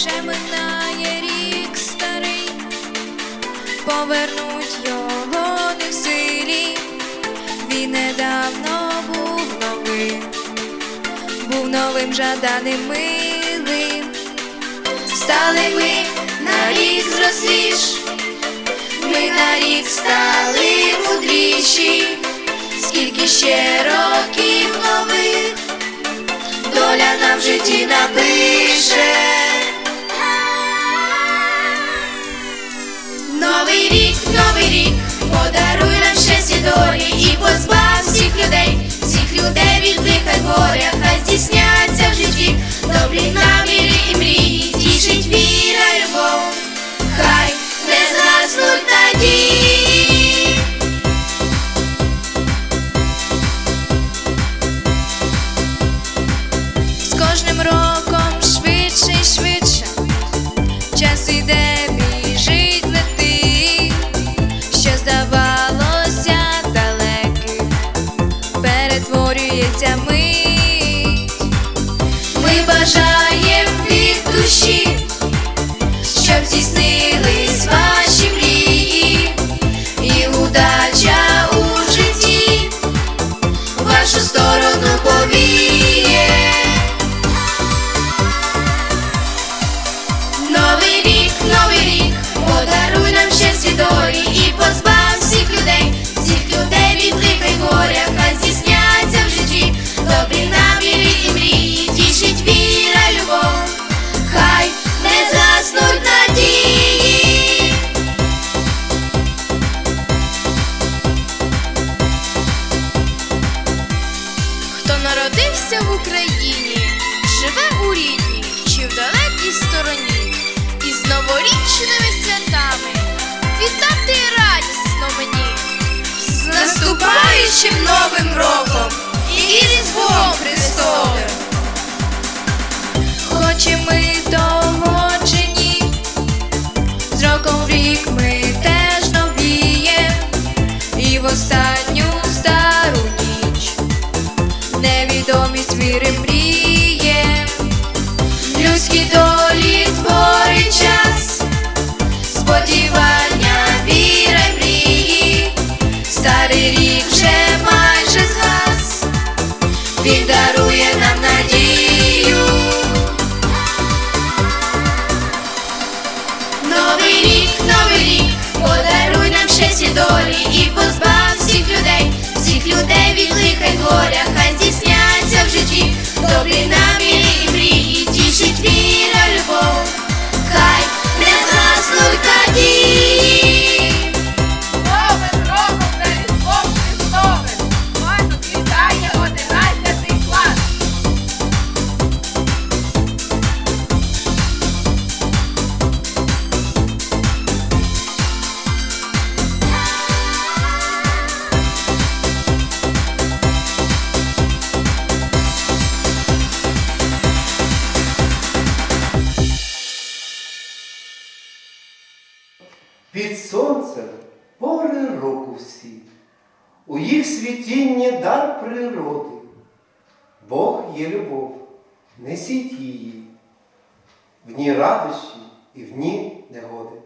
вже минає рік старий, повернуть його не в силі, він недавно був новим, був новим жаданим милим, стали ми на рік зросліш, ми на рік стали мудріші, скільки ще років нових, доля нам в житті нам. Час іде, біжить летить, що здавалося далеким, перетворюється мить. Ми бажаємо від душі, щоб здійснились Україні, живе у рідній чи в далекій стороні, із новорічними святами. Вітати радісно мені, з наступаючим новим роком віри людські долі творить час, сподівання, віра мрії, старий рік вже майже згас, він дарує нам надію. Новий рік, новий рік, подаруй нам щастя долі і позбав всіх людей, всіх людей від лиха сонцем пори року всі, у їх світінні дар природи. Бог є любов, несіть її, в ній радощі і в ній негоди.